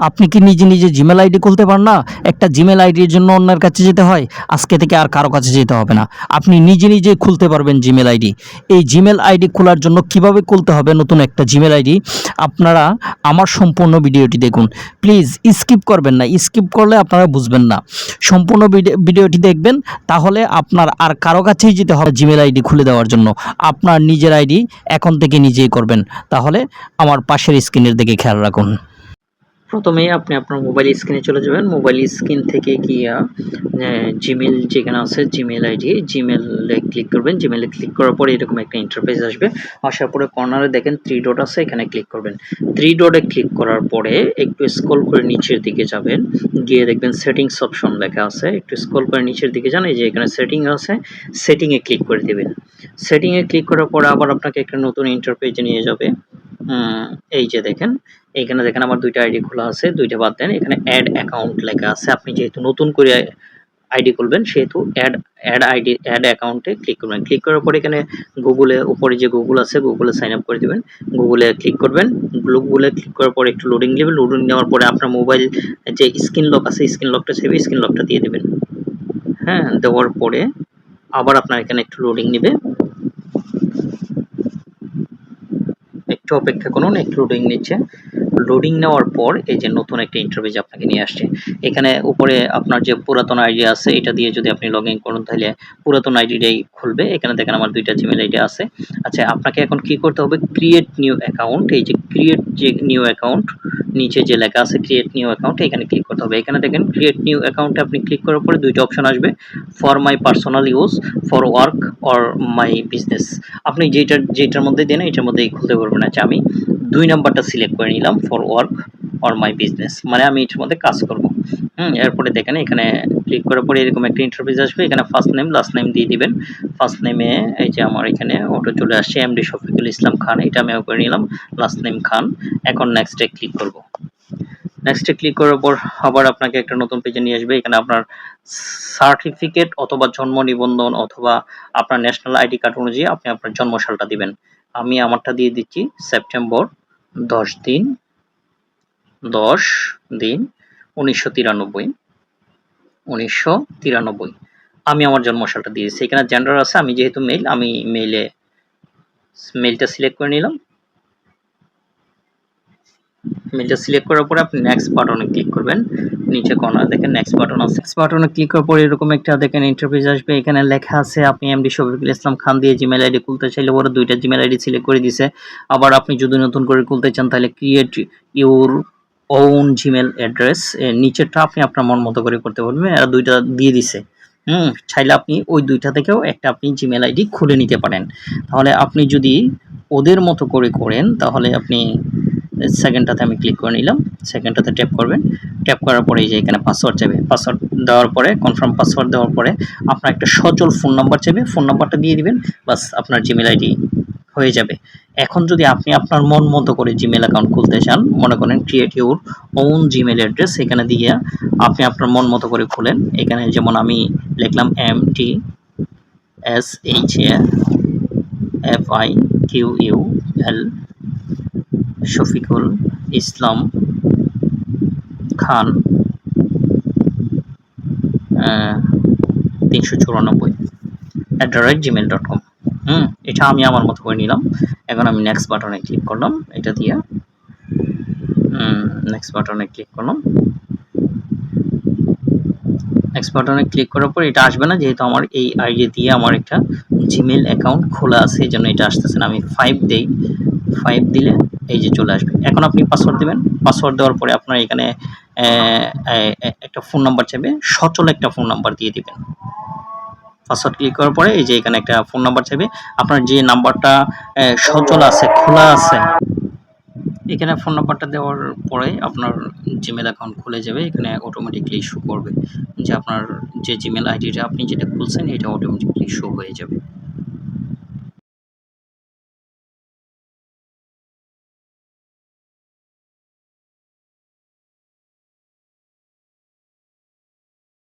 আপনি কি নিজে নিজে জিমেল আইডি খুলতে পারেন না? একটা জিমেল আইডির জন্য অন্যের কাছে যেতে হয়। আজকে থেকে আর কারও কাছে যেতে হবে না। আপনি নিজে নিজে খুলতে পারবেন জিমেল আইডি এই জিমেল আইডি খোলার জন্য কীভাবে খুলতে হবে? নতুন একটা জিমেল আইডি আপনারা আমার সম্পূর্ণ ভিডিওটি দেখুন। প্লিজ স্কিপ করবেন না। স্কিপ করলে আপনারা বুঝবেন না। সম্পূর্ণ ভিডি- ভিডিওটি দেখবেন। তাহলে আপনার আর কারও কাছেই যেতে হবে জিমেল আইডি খুলে দেওয়ার জন্য। আপনার নিজের আইডি এখন থেকে নিজেই করবেন। তাহলে আমার পাশের স্ক্রিনের দিকে খেয়াল রাখুন। প্রথমেই আপনি আপনার মোবাইল স্ক্রিনে চলে যাবেন। মোবাইল স্ক্রিন থেকে গিয়ে জিমেল যেখানে আছে জিমেল আইডি জিমেলে ক্লিক করবেন। জিমেলে ক্লিক করার পরে এরকম একটা ইন্টারফেস আসবে। আসার পরে কর্নারে দেখেন থ্রি ডট আছে, এখানে ক্লিক করবেন। থ্রি ডটে ক্লিক করার পরে একটু স্ক্রল করে নিচের দিকে যাবেন। গিয়ে দেখবেন সেটিংস অপশন লেখা আছে। একটু স্ক্রল করে নিচের দিকে যান, এই যে এখানে সেটিং আছে সেটিংয়ে ক্লিক করে দেবেন। সেটিংয়ে ক্লিক করার পরে আবার আপনাকে একটা নতুন ইন্টারফেসে নিয়ে যাবে। এই যে দেখেন এইখানে দেখেন আমার দুইটা আইডি খোলা আছে, দুইটা বাদ দেন। এখানে অ্যাড অ্যাকাউন্ট লেখা আছে। আপনি যেহেতু নতুন করে আইডি খুলবেন, সেহেতু অ্যাড অ্যাড আইডি অ্যাড অ্যাকাউন্টে ক্লিক করবেন। ক্লিক করার পরে এখানে গুগলে উপরে যে গুগল আছে গুগলে সাইন আপ করে দেবেন। গুগলে ক্লিক করবেন। গুগলে ক্লিক করার পরে একটু লোডিং নেবেন। লোডিং নেওয়ার পরে আপনার মোবাইল যে স্ক্রিন লক আছে স্ক্রিন লকটা সেবে স্ক্রিন লকটা দিয়ে দেবেন। হ্যাঁ দেওয়ার পরে আবার আপনার এখানে একটু লোডিং নেবে। একটু অপেক্ষা করুন, একটু লোডিং নিচ্ছে। লোডিং নেওয়ার পর এই যে নতুন একটা ইন্টারভিউ আপনাকে নিয়ে আসছে, এখানে উপরে আপনার যে পুরাতন আইডি আছে, এটা দিয়ে যদি আপনি লগ ইন করুন, তাহলে পুরাতন আইডিটাই খুলবে। এখানে দেখেন আমার দুইটা জিমেল আইডি আছে। আচ্ছা আপনাকে এখন কি করতে হবে? ক্রিয়েট নিউ অ্যাকাউন্ট এই যে ক্রিয়েট যে নিউ অ্যাকাউন্ট নিচে যে লেখা আছে ক্রিয়েট নিউ অ্যাকাউন্ট এখানে ক্লিক করতে হবে। এখানে দেখেন ক্রিয়েট নিউ অ্যাকাউন্টে আপনি ক্লিক করার পরে দুইটা অপশন আসবে। For my personal use for work or my business আপনি যেটার যেটার মধ্যে দেন, এটার মধ্যেই খুলতে পারবেন। আচ্ছা আমি দুই নাম্বারটা সিলেক্ট করে নিলাম for work or my business মানে আমি এটার মধ্যে কাজ করব। হুম, এরপরে দেখেন এখানে ক্লিক করার পরে এরকম একটা ইন্টারফেস আসবে। এখানে ফার্স্ট নেম লাস্ট নেম দিয়ে দিবেন। ফার্স্ট নেমে এই যে আমার এখানে অটো চলে আসছে এমডি শফিকুল ইসলাম খান। এটা আমি করে নিলাম লাস্ট নেম খান। এখন নেক্সটে ক্লিক করব। নেক্সটে ক্লিক করার পর আবার আপনাকে একটা নতুন পেজে নিয়ে আসবে। এখানে আপনার সার্টিফিকেট অথবা জন্ম নিবন্ধন অথবা আপনার ন্যাশনাল আইডি কার্ড অনুযায়ী আপনি আপনার জন্মসালটা দিবেন। আমি আমারটা দিয়ে দিচ্ছি সেপ্টেম্বর দশ দিন দশ দিন, উনিশশো তিরানব্বই উনিশশো তিরানব্বই। আমি আমার জন্মসালটা সালটা দিয়েছি। এখানে জেন্ডার আছে, আমি যেহেতু মেল আমি মেইলে মেইলটা সিলেক্ট করে নিলাম। মেলটা সিলেক্ট করার পরে আপনি নেক্সট বাটনে ক্লিক করবেন। নিচে কর্নার দেখেন নেক্সট বাটন আছে। নেক্সট বাটনে ক্লিক করার পরে এরকম একটা দেখেন ইন্টারফেস আসবে। এখানে লেখা আছে, আপনি এমডি শফিকুল ইসলাম খান দিয়ে জিমেল আইডি খুলতে চাইলে ওরা দুইটা জিমেল আইডি সিলেক্ট করে দিছে। আবার আপনি যদি নতুন করে খুলতে চান, তাহলে create your own Gmail address নিচেরটা আপনি আপনার মন মতো করে করতে পারবেন। আর দুইটা দিয়ে দিছে। হুম, চাইলে আপনি ওই দুইটা থেকেও একটা আপনি জিমেল আইডি খুলে নিতে পারেন। তাহলে আপনি যদি ওদের মতো করে করেন, তাহলে আপনি সেকেন্ডটাতে আমি ক্লিক করে নিলাম। সেকেন্ডটাতে ট্যাপ করবেন। ট্যাপ করার পরে যে এখানে পাসওয়ার্ড চাইবে। পাসওয়ার্ড দেওয়ার পরে কনফার্ম পাসওয়ার্ড দেওয়ার পরে আপনার একটা সচল ফোন নাম্বার চাইবে। ফোন নাম্বারটা দিয়ে দিবেন। বাস আপনার জিমেল আইডি হয়ে যাবে। এখন যদি আপনি আপনার মন মতো করে জিমেল অ্যাকাউন্ট খুলতে চান, মনে করেন create your own Gmail address এখানে দিয়ে আপনি আপনার মন মতো করে খুলেন। এখানে যেমন আমি লিখলাম M T S H A F I Q U L Shafiqul Islam Khan তিনশো চুরানব্বই at the rate Gmail dot com hmm, এটা আমি আমার মতো করে নিলাম। এখন আমি নেক্সট বাটনে ক্লিক করলাম। এটা দিয়ে নেক্সট বাটনে ক্লিক করলাম। নেক্সট বাটনে ক্লিক করার পর এটা আসবে না, যেহেতু আমার এই আইডি দিয়ে আমার একটা জিমেল অ্যাকাউন্ট খোলা আছে, এই জন্য এটা আসতেছে না। আমি ফাইভ দিই। ফাইভ দিলে এই যে চলে আসবে। এখন আপনি পাসওয়ার্ড দেবেন। পাসওয়ার্ড দেওয়ার পরে আপনার এখানে একটা ফোন নাম্বার চাইবে। সচল একটা ফোন নাম্বার দিয়ে দিবেন। পাসওয়ার্ড ক্লিক করার পরে এই যে এখানে একটা ফোন নাম্বার চাইবে। আপনার যে নাম্বারটা সচল আছে, খোলা আছে, এখানে ফোন নাম্বারটা দেওয়ার পরে আপনার জিমেল অ্যাকাউন্ট খুলে যাবে। এখানে অটোমেটিকলি শো করবে যে আপনার যে জিমেল আইডিটা আপনি যেটা খুলছেন, এটা অটোমেটিকলি শো হয়ে যাবে।